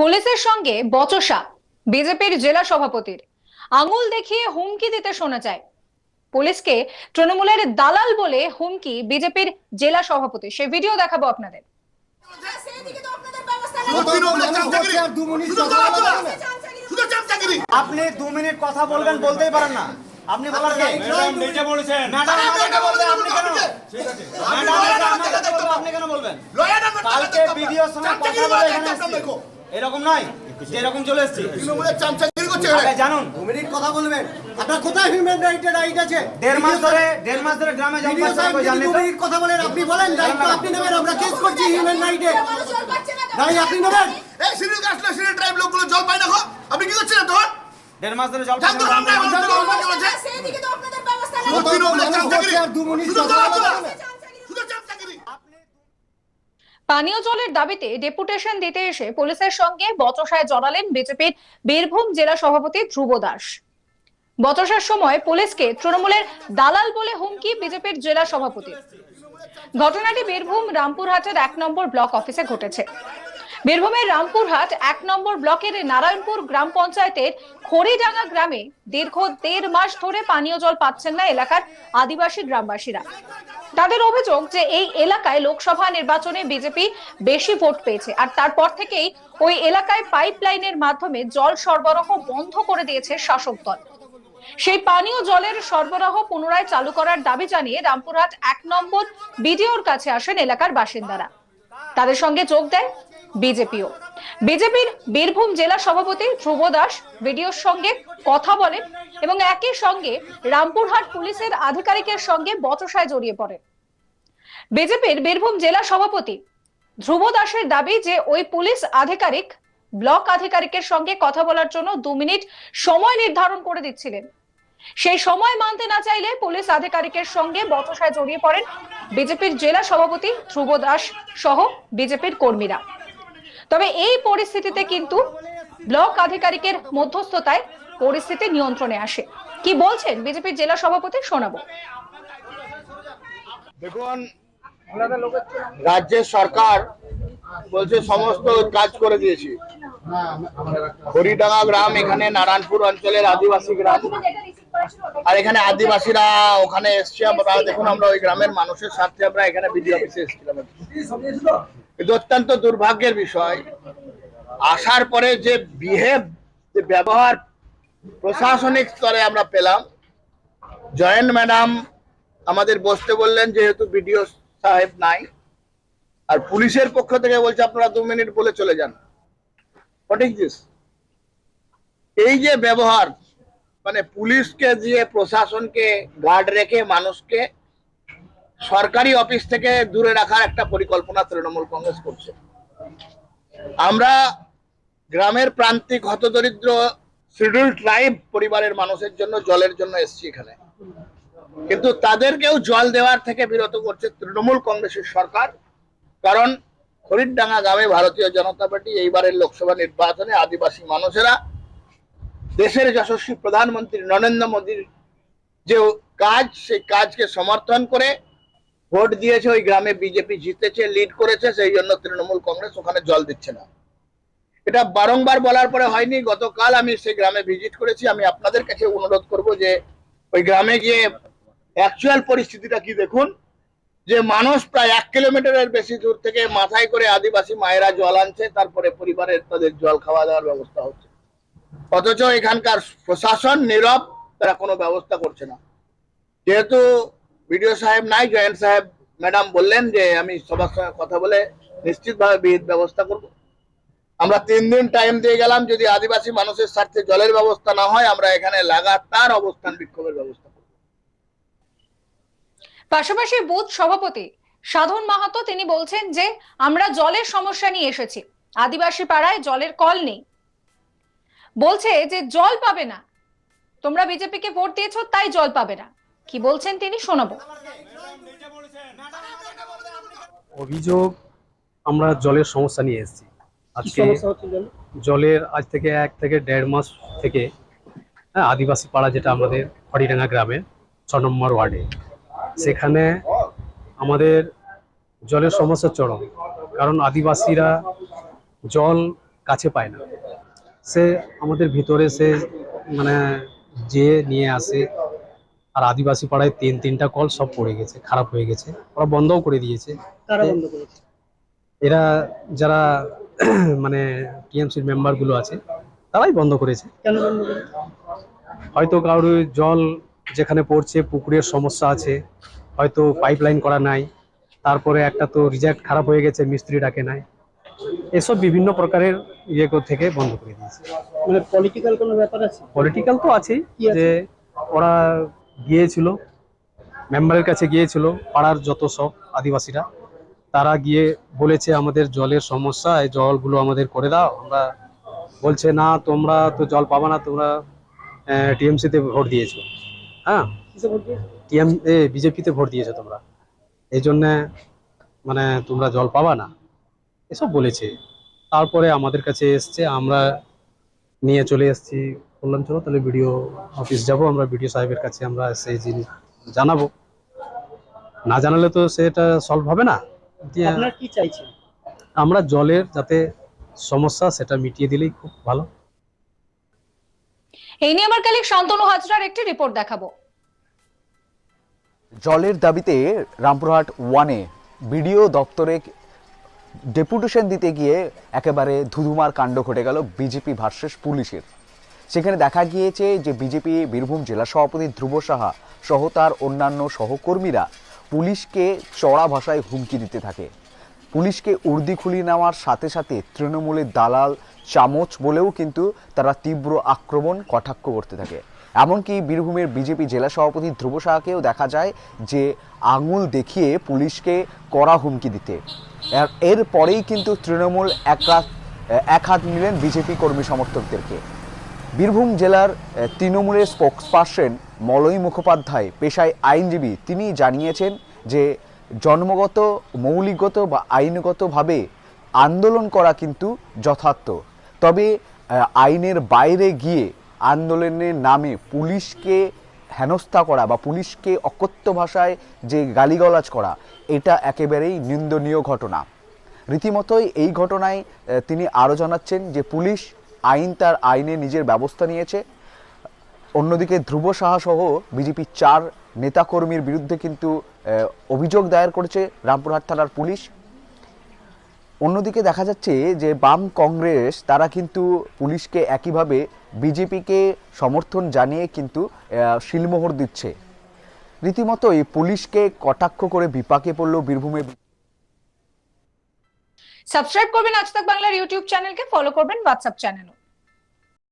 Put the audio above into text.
পুলিশের সঙ্গে বচসা বিজেপির জেলা সভাপতির। আঙুল দেখিয়ে হুমকি দিতে শোনা যায়। পুলিশকে তৃণমূলের দালাল বলে হুমকি বিজেপির জেলা সভাপতি। সে ভিডিও দেখাবো আপনাদের। আপনি দু মিনিট কথা বলবেন বলতেই পারেন না। আপনি বলার কে? নিজে বলেছেন। ম্যাডাম আরে আমাকে ম্যাডাম বলবেন আপনি কেন? ম্যাডাম বলবেন, আপনি কেন কালকে ভিডিওর সঙ্গে কথা বলে এখানে। এরকম নয় যে এরকম চলে এসেছি তৃণমূলের চামচাগিরি করছে জানুন দু মিনিট কথা বলবেন আপনার কোথায় হিউম্যান রাইটের রাইট আছে দেড় মাস ধরে দেড় মাস ধরে গ্রামে জব ভিডিও পাচ্ছেন সাহেব কই যদি জানেন দু মিনিট কথা বলেন আপনি বলেন দায়িত্ব আপনি নেবেন আমরা কেস করছি হিউম্যান রাইটে মানুষ জল পাচ্ছে না তো। দাঁড়ি আপনি নেবেন এই সিরিয়াল কাটলে সিরিয়াল ট্রাইব লোকগুলো জল পায় না গো। আপনি কি করছিলেন তখন? দেড় মাস ধরে জব জানতো পাচ্ছেন আমরা এমন একটা গল্প তো আপনাদের ব্যবস্থা নেই। তৃণমূলের চামচাগিরি। দু মিনিট কথা চামচাগিরি। পানীয় জলের দাবিতে ডেপুটেশন দিতে এসে পুলিশের সঙ্গে বচসায় জড়ালেন বিজেপির বীরভূম জেলা সভাপতি ধ্রুব দাস। বচসার সময় পুলিশকে তৃণমূলের দালাল বলে হুমকি বিজেপির জেলা সভাপতি ঘটনাটি বীরভূম রামপুরহাটের এক নম্বর ব্লক অফিসে ঘটেছে। বীরভূমের রামপুরহাট এক নম্বর ব্লকের নারায়ণপুর গ্রাম পঞ্চায়েতের খড়িডাঙ্গা গ্রামে দীর্ঘ দেড় মাস ধরে পানীয় জল পাচ্ছেন না এলাকার আদিবাসী গ্রামবাসীরা। তাদের অভিযোগ যে এই এলাকায় লোকসভা নির্বাচনে বিজেপি বেশি ভোট পেয়েছে আর তারপর থেকেই ওই এলাকায় পাইপলাইনের মাধ্যমে জল সরবরাহ বন্ধ করে দিয়েছে শাসক দল। সেই পানীয় জলের সরবরাহ পুনরায় চালু করার দাবি জানিয়ে রামপুরহাট এক নম্বর বিডিওর কাছে আসেন এলাকার বাসিন্দারা। তাদের সঙ্গে যোগ দেয় বিজেপিও। বিজেপির বীরভূম জেলা সভাপতি ধ্রুব দাস ভিডিওর সঙ্গে কথা বলেন এবং একই সঙ্গে রামপুরহাট পুলিশের আধিকারিকের সঙ্গে বচসায় জড়িয়ে পড়েন। বিজেপির বীরভূম জেলা সভাপতি ধ্রুব দাসের দাবি যে ওই পুলিশ আধিকারিক ব্লক আধিকারিকের সঙ্গে কথা বলার জন্য দু মিনিট সময় নির্ধারণ করে দিচ্ছিলেন। সেই সময় মানতে না চাইলে পুলিশ আধিকারিকের সঙ্গে বচসায় জড়িয়ে পড়েন বিজেপির জেলা সভাপতি ধ্রুব দাস সহ বিজেপির কর্মীরা। তবে এই পরিস্থিতিতে কিন্তু ব্লক আধিকারিকের মধ্যস্থতায় পরিস্থিতি নিয়ন্ত্রণে আসে। কি বলছেন বিজেপির জেলা সভাপতি শোনাবো দেখুন, রাজ্যের সরকার বলছে সমস্ত কাজ করে দিয়েছি। হরিডাঙ্গা গ্রাম এখানে নারায়ণপুর অঞ্চলের আদিবাসী গ্রাম। আর এখানে আদিবাসীরা ওখানে এসছে আমরা দেখুন, আমরা ওই গ্রামের মানুষের স্বার্থে আমরা এখানে বিডিও অফিসে এসেছিলাম। কিন্তু অত্যন্ত দুর্ভাগ্যের বিষয়, আসার পরে যে বিহেভ যে ব্যবহার প্রশাসনিক স্তরে আমরা পেলাম, জয়েন্ট ম্যাডাম আমাদের বসতে বললেন যেহেতু বিডিও সাহেব নাই, আর পুলিশের পক্ষ থেকে বলছে আপনারা দু মিনিট বলে চলে যান। দিস এই যে ব্যবহার মানে পুলিশকে দিয়ে প্রশাসনকে গার্ড রেখে মানুষকে সরকারি অফিস থেকে দূরে রাখার একটা পরিকল্পনা তৃণমূল কংগ্রেস করছে। আমরা গ্রামের প্রান্তিক হতদরিদ্র শিডিউল ট্রাইব পরিবারের মানুষের জন্য, জলের জন্য এসছি এখানে। কিন্তু তাদেরকেও জল দেওয়ার থেকে বিরত করছে তৃণমূল কংগ্রেসের সরকার। কারণ হরিডাঙ্গা গ্রামে ভারতীয় জনতা পার্টি এইবারের লোকসভা নির্বাচনে আদিবাসী মানুষেরা, দেশের যশস্বী প্রধানমন্ত্রী নরেন্দ্র মোদীর যে কাজ, সেই কাজকে সমর্থন করে ভোট দিয়েছে, ওই গ্রামে বিজেপি জিতেছে লিড করেছে, সেই জন্য তৃণমূল কংগ্রেস ওখানে জল দিচ্ছে না। এটা বারংবার বলার পরে হয়নি, গতকাল আমি সেই গ্রামে ভিজিট করেছি, আমি আপনাদের কাছে অনুরোধ করব যে ওই গ্রামে গিয়ে অ্যাকচুয়াল পরিস্থিতিটা কি দেখুন, যে মানুষ প্রায় এক কিলোমিটারের বেশি দূর থেকে মাথায় করে আদিবাসী মায়েরা জল আনছে, তারপরে পরিবারের তাদের জল খাওয়া দাওয়ার ব্যবস্থা হচ্ছে। অথচ এখানকার প্রশাসন নীরব, তারা কোনো ব্যবস্থা করছে না। যেহেতু বিডিও সাহেব নাই, জয়েন্ট সাহেব, ম্যাডাম বললেন যে আমি সবার সঙ্গে কথা বলে নিশ্চিতভাবে বিহিত ব্যবস্থা করব। আমরা তিন দিন টাইম দিয়ে গেলাম, যদি আদিবাসী মানুষের স্বার্থে জলের ব্যবস্থা না হয়, আমরা এখানে লাগাতার অবস্থান বিক্ষোভের ব্যবস্থা পাশাপাশি বুথ সভাপতি সাধন মাহাতো, তিনি বলছেন যে আমরা জলের সমস্যা নিয়ে এসেছি। আদিবাসী পাড়ায় জলের কল নেই। বলছে যে জল পাবে না। তোমরা বিজেপিকে ভোট দিয়েছ, তাই জল পাবে না। কি বলছেন তিনি? শোনাবো। অভিযোগ আমরা জলের সমস্যা নিয়ে এসেছি। আজকে জলের? আজ থেকে এক থেকে দেড় মাস থেকে হ্যাঁ আদিবাসী পাড়া যেটা আমাদের হরিডাঙ্গা গ্রামের ছ নম্বর ওয়ার্ডে। সেখানে আমাদের জলের সমস্যা চরম কারণ আদিবাসীরা জল কাছে পায় না। সে আমাদের ভিতরে সে মানে যে নিয়ে আসে আর আদিবাসী পাড়ায় তিন তিনটা কল সব পড়ে গেছে খারাপ হয়ে গেছে। ওরা বন্ধও করে দিয়েছে। এরা যারা মানে টিএমসির মেম্বারগুলো আছে তারাই বন্ধ করেছে। হয়তো কারোর জল যেখানে পড়ছে পুকুরের সমস্যা আছে হয়তো পাইপলাইন করা নাই তারপরে একটা তো রিজেক্ট খারাপ হয়ে গেছে মিস্ত্রি ডাকে নাই। এসব বিভিন্ন প্রকারের ইয়ে থেকে বন্ধ করে দিয়েছে। মানে পলিটিক্যাল কোনো ব্যাপার আছে? পলিটিক্যাল তো আছেই আছে? যে ওরা গিয়েছিল মেম্বারের কাছে গিয়েছিল পাড়ার যত সব আদিবাসীরা তারা গিয়ে বলেছে আমাদের জলের সমস্যা এই জলগুলো আমাদের করে দাও। আমরা বলছে না তোমরা তো জল পাবা না তোমরা টিএমসিতে ভোট দিয়েছ। হ্যাঁ? টিএম এ বিজেপিতে ভোট দিয়েছ তোমরা। এই জন্যে মানে তোমরা জল পাবা না। এসব বলেছে। তারপরে আমাদের কাছে এসছে আমরা নিয়ে চলে এসেছি বললাম চলো তাহলে ভিডিও অফিস যাব আমরা ভিডিও সাহেবের কাছে আমরা সেই জিনিস জানাব। না জানালে তো সেটা সলভ হবে না। আপনার কি চাইছেন? আমরা জলের যাতে সমস্যা সেটা মিটিয়ে দিলেই খুব ভালো। এই নিয়ে আমার কালিক শান্তনু হাজরার একটি রিপোর্ট দেখাবো। জলের দাবিতে রামপুরহাট ওয়ানে বিডিও দপ্তরে ডেপুটেশন দিতে গিয়ে একেবারে ধুধুমার কাণ্ড ঘটে গেল বিজেপি ভার্সেস পুলিশের। সেখানে দেখা গিয়েছে যে বিজেপি বীরভূম জেলা সভাপতি ধ্রুব সাহা সহ তার অন্যান্য সহকর্মীরা পুলিশকে চড়া ভাষায় হুমকি দিতে থাকে। পুলিশকে উর্দি খুলিয়ে নেওয়ার সাথে সাথে তৃণমূলের দালাল চামচ বলেও কিন্তু তারা তীব্র আক্রমণ, কটাক্ষ করতে থাকে। এমনকি বীরভূমের বিজেপি জেলা সভাপতি ধ্রুব সাহাকেও দেখা যায় যে আঙুল দেখিয়ে পুলিশকে কড়া হুমকি দিতে। এর- এরপরেই কিন্তু তৃণমূল এক এক হাত নিলেন বিজেপি কর্মী সমর্থকদেরকে। বীরভূম জেলার তৃণমূলের স্পোক্সপারসন মলয় মুখোপাধ্যায়, পেশায় আইনজীবী, তিনি জানিয়েছেন যে জন্মগত, মৌলিকগত বা আইনগতভাবে আন্দোলন করা কিন্তু যথার্থ। তবে আইনের বাইরে গিয়ে আন্দোলনের নামে পুলিশকে হেনস্থা করা বা পুলিশকে অকথ্য ভাষায় যে গালিগালাজ করা, এটা একেবারেই নিন্দনীয় ঘটনা। রীতিমতোই এই ঘটনায় তিনি আরও জানাচ্ছেন যে পুলিশ আইন তার আইনে নিজের ব্যবস্থা নিয়েছে। অন্যদিকে ধ্রুব সাহা সহ বিজেপি চার নেতাকর্মীর বিরুদ্ধে কিন্তু অভিযোগ দায়ের করেছে রামপুরহাট থানার পুলিশ। অন্যদিকে দেখা যাচ্ছে যে বাম কংগ্রেস, তারা কিন্তু পুলিশকে একইভাবে বিজেপিকে সমর্থন জানিয়ে কিন্তু শিলমোহর দিচ্ছে। রীতিমতোই পুলিশকে কটাক্ষ করে বিপাকে পড়ল বীরভূমে সাবস্ক্রাইব করবেন আজ তাক বাংলার ইউটিউব চ্যানেলকে ফলো করবেন হোয়াটসঅ্যাপ চ্যানেলও